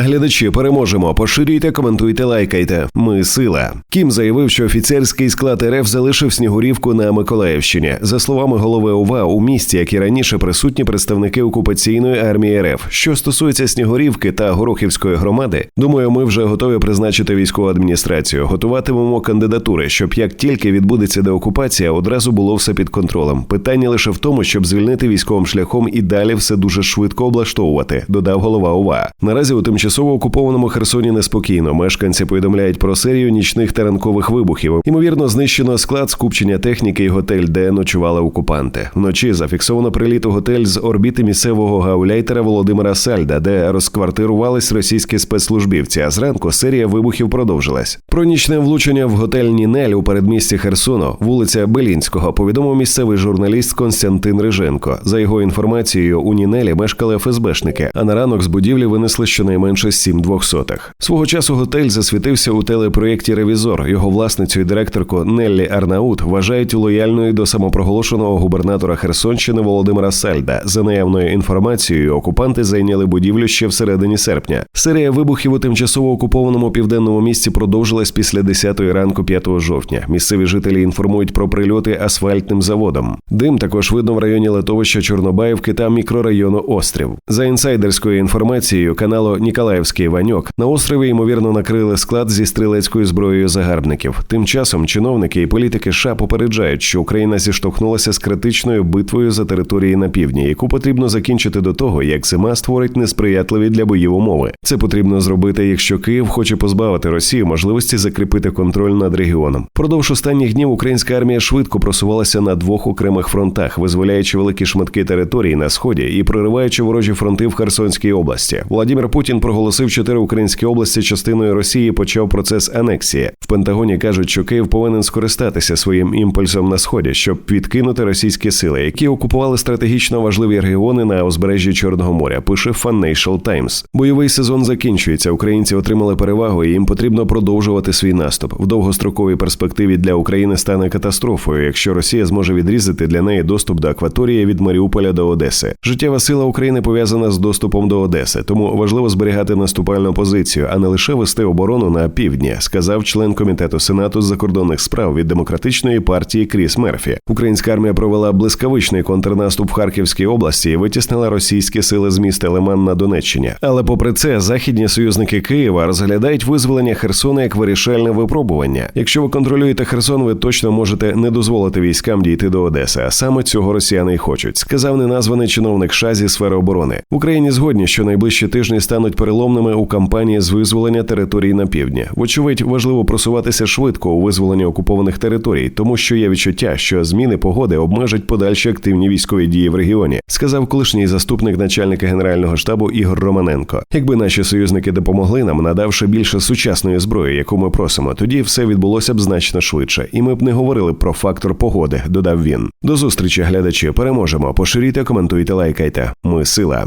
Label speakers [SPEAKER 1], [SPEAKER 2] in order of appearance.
[SPEAKER 1] Глядачі, переможемо. Поширюйте, коментуйте, лайкайте. Ми сила. Кім заявив, що офіцерський склад РФ залишив Снігурівку на Миколаївщині. За словами голови ОВА, у місті, як і раніше, присутні представники окупаційної армії РФ. Що стосується Снігурівки та Горохівської громади, думаю, ми вже готові призначити військову адміністрацію. Готуватимемо кандидатури, щоб як тільки відбудеться деокупація, одразу було все під контролем. Питання лише в тому, щоб звільнити військовим шляхом і далі все дуже швидко облаштовувати. Додав голова ОВА. Наразі у тимчасово тимчасово окупованому Херсоні неспокійно. Мешканці повідомляють про серію нічних та ранкових вибухів. Ймовірно, знищено склад скупчення техніки і готель, де ночували окупанти. Вночі зафіксовано приліт у готель з орбіти місцевого гауляйтера Володимира Сальда, де розквартирувались російські спецслужбівці. А зранку серія вибухів продовжилась. Про нічне влучення в готель Нінель у передмісті Херсону, вулиця Белінського, повідомив місцевий журналіст Константин Риженко. За його інформацією, у Нінелі мешкали ФСБшники, а на ранок з будівлі винесли щонайменше менше 7 двохсотих. Свого часу готель засвітився у телепроєкті Ревізор. Його власницю і директорку Неллі Арнаут вважають лояльною до самопроголошеного губернатора Херсонщини Володимира Сальда. За наявною інформацією, окупанти зайняли будівлю ще в середині серпня. Серія вибухів у тимчасово окупованому південному місці продовжилась після 10-ї ранку 5 жовтня. Місцеві жителі інформують про прильоти асфальтним заводом. Дим також видно в районі литовища Чорнобаївки та мікрорайону Острів. За інсайдерською інформацією каналу Ніколай. Миколаївський Ваньок на острові ймовірно накрили склад зі стрілецькою зброєю загарбників. Тим часом чиновники і політики США попереджають, що Україна зіштовхнулася з критичною битвою за території на півдні, яку потрібно закінчити до того, як зима створить несприятливі для боїв умови. Це потрібно зробити, якщо Київ хоче позбавити Росію можливості закріпити контроль над регіоном. Продовж останніх днів українська армія швидко просувалася на двох окремих фронтах, визволяючи великі шматки території на сході і прориваючи ворожі фронти в Херсонській області. Владимир Путін проголосив оголосив чотири українські області частиною Росії. Почав процес анексії. В Пентагоні кажуть, що Київ повинен скористатися своїм імпульсом на сході, щоб відкинути російські сили, які окупували стратегічно важливі регіони на узбережжі Чорного моря. Пише Financial Times. Бойовий сезон закінчується. Українці отримали перевагу, і їм потрібно продовжувати свій наступ. В довгостроковій перспективі для України стане катастрофою, якщо Росія зможе відрізати для неї доступ до акваторії від Маріуполя до Одеси. Життєва сила України пов'язана з доступом до Одеси, тому важливо зберігати зайняти наступальну позицію, а не лише вести оборону на півдні, сказав член комітету сенату з закордонних справ від демократичної партії Кріс Мерфі. Українська армія провела блискавичний контрнаступ в Харківській області і витіснила російські сили з міста Лиман на Донеччині. Але, попри це, західні союзники Києва розглядають визволення Херсона як вирішальне випробування. Якщо ви контролюєте Херсон, ви точно можете не дозволити військам дійти до Одеси. А саме цього росіяни й хочуть, сказав неназваний чиновник США зі сфери оборони. В Україні згодні, що найближчі тижні стануть переломними переломними у кампанії з визволення територій на півдні. Вочевидь, важливо просуватися швидко у визволенні окупованих територій, тому що є відчуття, що зміни погоди обмежать подальші активні військові дії в регіоні, сказав колишній заступник начальника генерального штабу Ігор Романенко. Якби наші союзники допомогли нам, надавши більше сучасної зброї, яку ми просимо, тоді все відбулося б значно швидше, і ми б не говорили про фактор погоди. Додав він. До зустрічі, глядачі. Переможемо. Поширюйте, коментуйте, лайкайте. Ми сила.